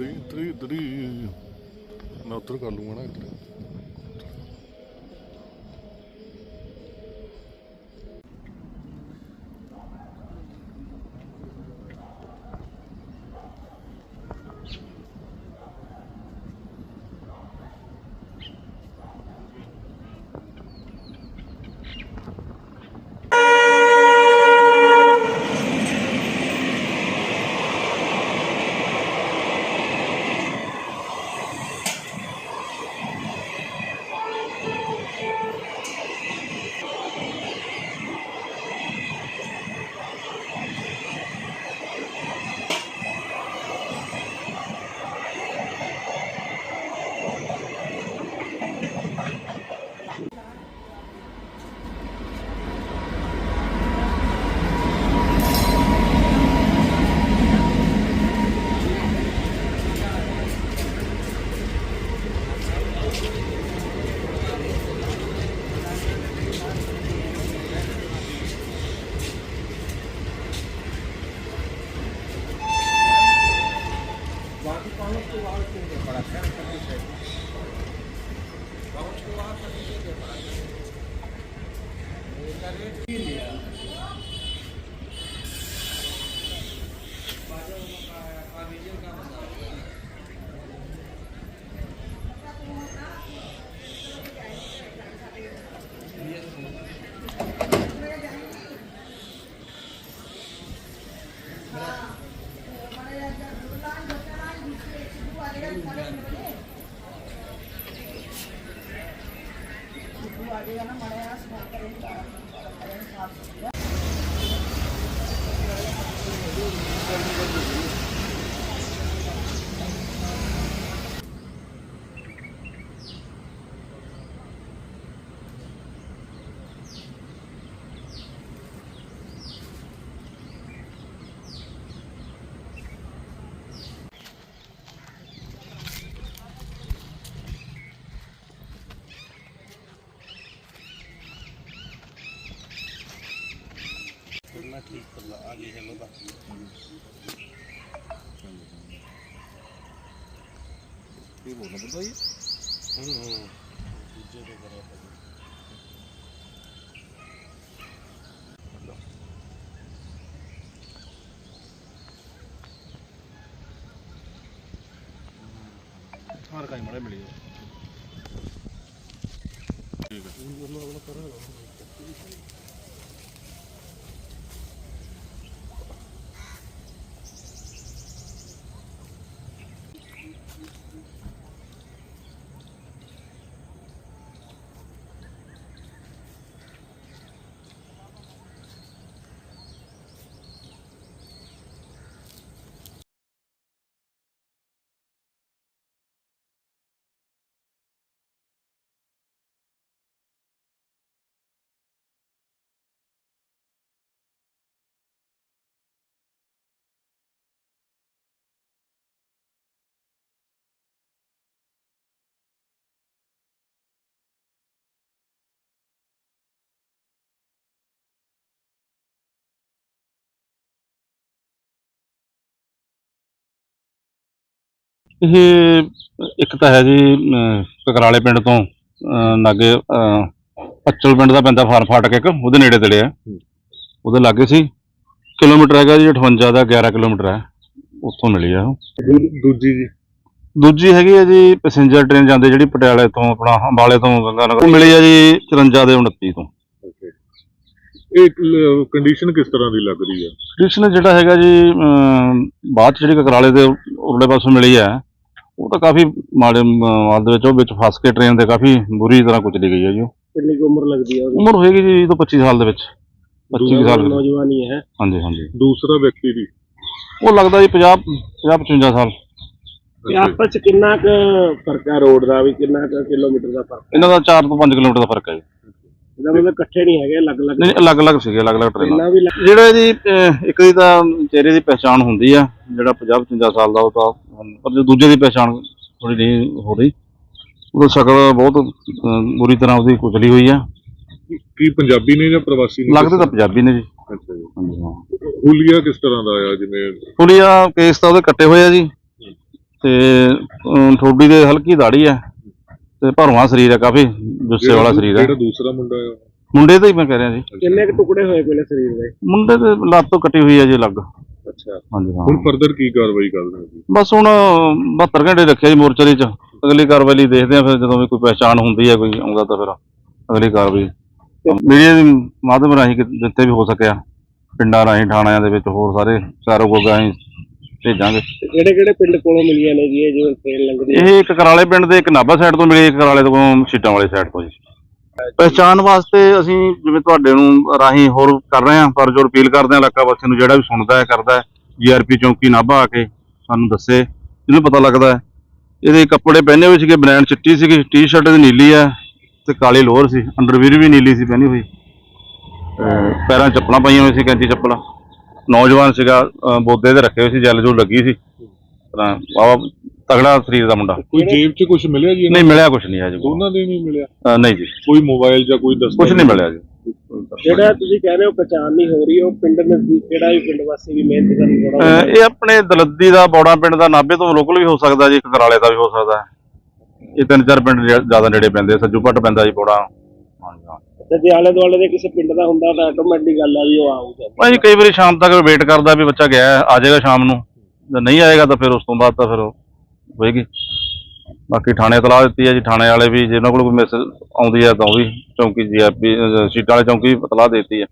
ਤਰੀ ਤਰੀ ਤਰੀ। ਮੈਂ ਉੱਧਰ ਕਰ ਲੂੰਗਾ ਨਾ ਇੱਧਰ। Gracias. ਆ ਜਾਏਗਾ ਨਾ ਮੜਿਆ ਸਮਾਂ ਕਰੇ। ठीक कर लो आगे हेलो बा ये बोलना पड़ता है हम्म हम्म दूसरे पे करा पड़ता ആർക്കായി മഴ വിളിക്കും ਇਹ ਇੱਕ ਤਾਂ ਹੈ ਜੀ ਕਕਰਾਲੇ ਪਿੰਡ ਤੋਂ ਅਮ, ਪੱਚਲ ਪਿੰਡ ਦਾ ਪੈਂਦਾ ਫਾਰ ਫਾਟਕ ਇੱਕ ਉਹਦੇ ਨੇੜੇ ਤੇੜੇ ਆ। ਉਹਦੇ ਲਾਗੇ ਸੀ ਕਿਲੋਮੀਟਰ ਹੈਗਾ ਜੀ 58 ਦਾ 11 ਕਿਲੋਮੀਟਰ ਹੈ ਉੱਥੋਂ ਮਿਲੀ ਆ ਦੂਜੀ ਜੀ? ਦੂਜੀ ਹੈਗੀ ਹੈ ਜੀ ਪੈਸੇਂਜਰ ਟ੍ਰੇਨ ਜਾਂਦੇ ਜਿਹੜੀ ਪਟਿਆਲੇ ਤੋਂ ਆਪਣਾ ਅੰਬਾਲੇ ਤੋਂ ਗੰਗਾਨਗਰ ਉਹ ਮਿਲੀ ਆ ਜੀ 54 ਦੇ 29 ਤੋਂ। ਇਹ ਕੰਡੀਸ਼ਨ ਕਿਸ ਤਰ੍ਹਾਂ ਦੀ ਲੱਗ ਰਹੀ ਹੈ ਕ੍ਰਿਸ਼ਨ ਜਿਹੜਾ ਹੈਗਾ ਜੀ ਬਾਅਦ 'ਚ ਜਿਹੜੀ ਕਕਰਾਲੇ ਦੇ ਉਰਲੇ ਪਾਸੋਂ ਮਿਲੀ ਹੈ ਉਹ ਤਾਂ ਕਾਫੀ ਮਾੜੇ ਮ- ਹਾਲ ਦੇ ਵਿੱਚ ਉਹ ਵਿੱਚ ਫਸ ਕੇ ਟ੍ਰੇਨ ਦੇ ਕਾਫੀ ਬੁਰੀ ਤਰ੍ਹਾਂ ਕੁਚਲੀ ਗਈ ਹੈ ਜੀ ਉਹ। ਕਿੰਨੀ ਕੁ ਉਮਰ ਲੱਗਦੀ ਆ ਉਹਦੀ? ਉਮਰ ਹੋਏਗੀ ਜੀ ਤੋਂ 25 ਸਾਲ ਦੇ ਵਿੱਚ। 25 ਸਾਲ। ਦੀ। ਨੌਜਵਾਨੀ ਹੈ ਹਾਂਜੀ ਹਾਂਜੀ। ਦੂਸਰਾ ਵਿਅਕਤੀ ਦੀ ਉਹ ਲੱਗਦਾ ਜੀ 50 50 55 ਸਾਲ। ਤੇ ਆਪਸ ਚ ਕਿੰਨਾ ਕੁ ਫ਼ਰਕ ਆ ਰੋਡ ਦਾ ਵੀ ਕਿੰਨਾ ਕੁ ਕਿਲੋਮੀਟਰ ਦਾ ਫ਼ਰਕ ਇਹਨਾਂ ਦਾ 4 ਤੋਂ 5 ਕਿਲੋਮੀਟਰ ਦਾ ਫ਼ਰਕ ਹੈ ਜੀ। ਇਹਦਾ ਮਤਲਬ ਇਕੱਠੇ ਨਹੀਂ ਹੈਗੇ ਅਲੱਗ-ਅਲੱਗ ਨਹੀਂ ਅਲੱਗ-ਅਲੱਗ ਸੀਗੇ ਅਲੱਗ-ਅਲੱਗ ਟ੍ਰੇਨਾਂ। ਪਹਿਲਾਂ ਵੀ ਲੱਗ- ਜਿਹੜਾ ਜੀ ਇੱਕ ਦੀ ਤਾਂ ਚਿਹਰੇ ਦੀ ਪਛਾਣ ਹੁੰਦੀ ਆ ਜਿਹੜਾ 50 55 ਸਾਲ ਦਾ ਉਹ ਤਾਂ ਪਰ ਜੋ ਦੂਜੇ ਦੀ ਪਛਾਣ ਥੋੜੀ ਨਹੀਂ ਹੋ ਰਹੀ ਉਹਦਾ ਸ਼ਕਲ ਬਹੁਤ ਅਹ, ਬੁਰੀ ਤਰ੍ਹਾਂ ਉਹਦੀ ਕੁਚਲੀ ਹੋਈ ਆ। ਕੀ ਪੰਜਾਬੀ ਨੇ ਜਾਂ ਪ੍ਰਵਾਸੀ ਨੇ ਲੱਗਦੇ ਤਾਂ ਪੰਜਾਬੀ ਨੇ ਜੀ। ਅੱਛਾ ਜੀ। ਹਾਂਜੀ ਹਾਂ। ਹੁਲੀਆ ਕਿਸ ਤਰ੍ਹਾਂ ਦਾ ਆਇਆ ਜਿਵੇਂ ਪੁਲੀਆ ਕੇਸ ਤਾਂ ਉਹਦੇ ਕੱਟੇ ਹੋਏ ਆ ਜੀ। ਤੇ ਅਮ, ਠੋਡੀ ਦੇ ਹਲਕੀ ਦਾੜੀ ਹੈ ਤੇ ਭਰਵਾਂ ਸਰੀਰ ਹੈ ਕਾਫੀ। ਗੁੱਸੇ ਵਾਲਾ ਸਰੀਰ ਹੈ। ਜਿਹੜਾ ਦੂਸਰਾ ਮੁੰਡਾ ਹੈ ਮੁੰਡੇ ਦਾ ਹੀ ਮੈਂ ਕਹਿ ਰਿਹਾ ਜੀ। ਕਿੰਨੇ ਕੁ ਟੁਕੜੇ ਹੋਏ ਪਹਿਲੇ ਸਰੀਰ ਦੇ? ਮੁੰਡੇ ਦੇ ਲੱਤ ਤੋਂ ਕੱਟੀ ਹੋਈ ਹੈ ਜੀ ਲੱਗ ਅੱਛਾ। ਹਾਂਜੀ ਹਾਂ। ਹੁਣ ਫਰਦਰ ਕੀ ਕਾਰਵਾਈ ਕਰਦੇ ਹੋ ਜੀ? ਬਸ ਹੁਣ 72 ਘੰਟੇ ਰੱਖਿਆ ਜੀ ਮੋਰਚਰੀ ਚ। ਅਗਲੀ ਕਾਰਵਾਈ ਲਈ ਦੇਖਦੇ ਆ ਫਿਰ ਜਦੋਂ ਵੀ ਕੋਈ ਪਛਾਣ ਹੁੰਦੀ ਹੈ ਕੋਈ ਆਉਂਦਾ ਤਾਂ ਫਿਰ ਅਗਲੀ ਕਾਰਵਾਈ। ਮੀਡੀਆ ਦੇ ਮਾਧਿਅਮ ਰਾਹੀਂ ਕਿ- ਜਿੱਥੇ ਵੀ ਹੋ ਸਕਿਆ ਪਿੰਡਾਂ ਰਾਹੀਂ ਥਾਣਿਆਂ ਦੇ ਵਿੱਚ ਹੋਰ ਸਾਰੇ ਚਾਰੋਂ ਗੋਗਾ ਅਸੀਂ ਭੇਜਾਂਗੇ। ਕਿਹੜੇ ਕਿਹੜੇ ਪਿੰਡ ਕੋਲੋਂ ਮਿਲੀਆਂ ਨੇ ਜੀ ਇਹ ਜਿਵੇਂ ਟ੍ਰੇਨ ਲੰਘਦੀ ਹੈ? ਇਹ ਇੱਕ ਕਰਾਲੇ ਪਿੰਡ ਦੇ ਇੱਕ ਨਾਭਾ ਸਾਈਡ ਤੋਂ ਮਿਲੀ ਇੱਕ ਕਰਾਲੇ ਤੋਂ ਛੀਟਾਂ ਵਾਲੇ ਸਾਈਡ ਤੋਂ ਜੀ। ਪਹਿਚਾਣ ਵਾਸਤੇ ਅਸੀਂ ਜਿਵੇਂ ਤੁਹਾਡੇ ਨੂੰ ਰਾਹੀਂ ਹੋਰ ਕਰ ਰਹੇ ਹਾਂ ਪਰ ਜੋ ਅਪੀਲ ਕਰਦੇ ਹਾਂ ਇਲਾਕਾ ਵਾਸੀਆਂ ਨੂੰ ਜਿਹੜਾ ਵੀ ਸੁਣਦਾ ਹੈ ਕਰਦਾ ਹੈ ਜੀਆਰਪੀ ਚੌਂਕੀ ਨਾਭਾ ਆ ਕੇ ਸਾਨੂੰ ਦੱਸੇ ਜਿਹਨੂੰ ਪਤਾ ਲੱਗਦਾ ਹੈ। ਇਹਦੇ ਕੱਪੜੇ ਪਹਿਨੇ ਹੋਏ ਸੀਗੇ ਬ੍ਰਾਂਡ ਚਿੱਟੀ ਸੀਗੀ ਟੀ-ਸ਼ਰਟ ਦੀ ਨੀਲੀ ਹੈ ਤੇ ਕਾਲੀ ਲੋਅਰ ਸੀ ਅੰਡਰਵੀਅਰ ਵੀ ਨੀਲੀ ਸੀ ਪਹਿਨੀ ਹੋਈ। ਪੈਰਾਂ ਚੱਪਲਾਂ ਪਾਈਆਂ ਹੋਈਆਂ ਸੀ ਕੈਂਚੀ ਚੱਪਲਾਂ। ਨੌਜਵਾਨ ਸੀਗਾ ਬੋਦੇ ਤੇ ਰੱਖੇ ਹੋਏ ਸੀ ਜੈਲ ਜੂਲ ਲੱਗੀ ਸੀ। ਤਾਂ ਵਾਵਾ ਤਗੜਾ ਸਰੀਰ ਦਾ ਮੁੰਡਾ। ਕੋਈ ਜੇਬ 'ਚ ਕੁਝ ਮਿਲਿਆ ਜੀ ਨਹੀਂ ਮਿਲਿਆ ਕੁਝ ਨਹੀਂ ਹੈ ਜੀ। ਦੋਨਾਂ ਦੇ ਨਹੀਂ ਮਿਲਿਆ? ਨਹੀਂ ਜੀ। ਕੋਈ ਮੋਬਾਈਲ ਜਾਂ ਕੋਈ ਦਸਤਾਵੇਜ਼? ਕੁਝ ਨਹੀਂ ਮਿਲਿਆ ਜੀ। ਜਿਹੜਾ ਤੁਸੀਂ ਕਹਿ ਰਹੇ ਹੋ ਪਛਾਣ ਨਹੀਂ ਹੋ ਰਹੀ ਉਹ ਪਿੰਡ ਨਜ਼ਦੀਕ ਕਿਹੜਾ ਵੀ ਪਿੰਡ ਵਾਸੀ ਵੀ ਮਿਹਨਤ ਕਰਨ ਥੋੜਾ ਇਹ ਆਪਣੇ ਦਲੱਦੀ ਦਾ ਬੌੜਾ ਪਿੰਡ ਦਾ ਨਾਭੇ ਤੋਂ ਲੋਕਲ ਵੀ ਹੋ ਸਕਦਾ ਜੀ ਇੱਕ ਕਰਾਲੇ ਦਾ ਵੀ ਹੋ ਸਕਦਾ। ਇਹ ਤਿੰਨ ਚਾਰ ਪਿੰਡ ਜਿਆ- ਜ਼ਿਆਦਾ ਨੇੜੇ ਪੈਂਦੇ ਸੱਜੂ ਭੱਟ ਪੈਂਦਾ ਜੀ ਬੌੜਾ। ਤੇ ਜੇ ਆਲੇ ਦੁਆਲੇ ਦੇ ਕਿਸੇ ਪਿੰਡ ਦਾ ਹੁੰਦਾ ਤਾਂ ਆਟੋਮੈਟਿਕ ਗੱਲ ਆ ਵੀ ਉਹ ਆਊਗਾ। ਭਾਈ ਕਈ ਵਾਰੀ ਸ਼ਾਮ ਤੱਕ ਵੇਟ ਕਰਦਾ ਵੀ ਬੱਚਾ ਗਿਆ ਹੈ, ਆ ਜਾਏਗਾ ਸ਼ਾਮ ਨੂੰ। ਜੇ ਨਹੀਂ ਆਏਗਾ ਤਾਂ ਫਿਰ ਉਸ ਤੋਂ ਬਾਅਦ ਤਾਂ ਫਿਰ ਉਹ ਹੋਏਗੀ। ਬਾਕੀ ਥਾਣੇ ਤਲਾਹ ਦਿੱਤੀ ਹੈ ਜੀ ਥਾਣੇ ਵਾਲੇ ਵੀ ਜੇ ਉਹਨਾਂ ਕੋਲ ਕੋਈ ਮੈਸੇਜ ਆਉਂਦੀ ਹੈ ਤਾਂ ਉਹ ਵੀ ਚੌਂਕੀ ਜੀ ਸੀਟਾਂ ਵਾਲੇ ਚੌਂਕੀ ਤਲਾਹ ਦੇ ਦਿੱਤੀ ਹੈ।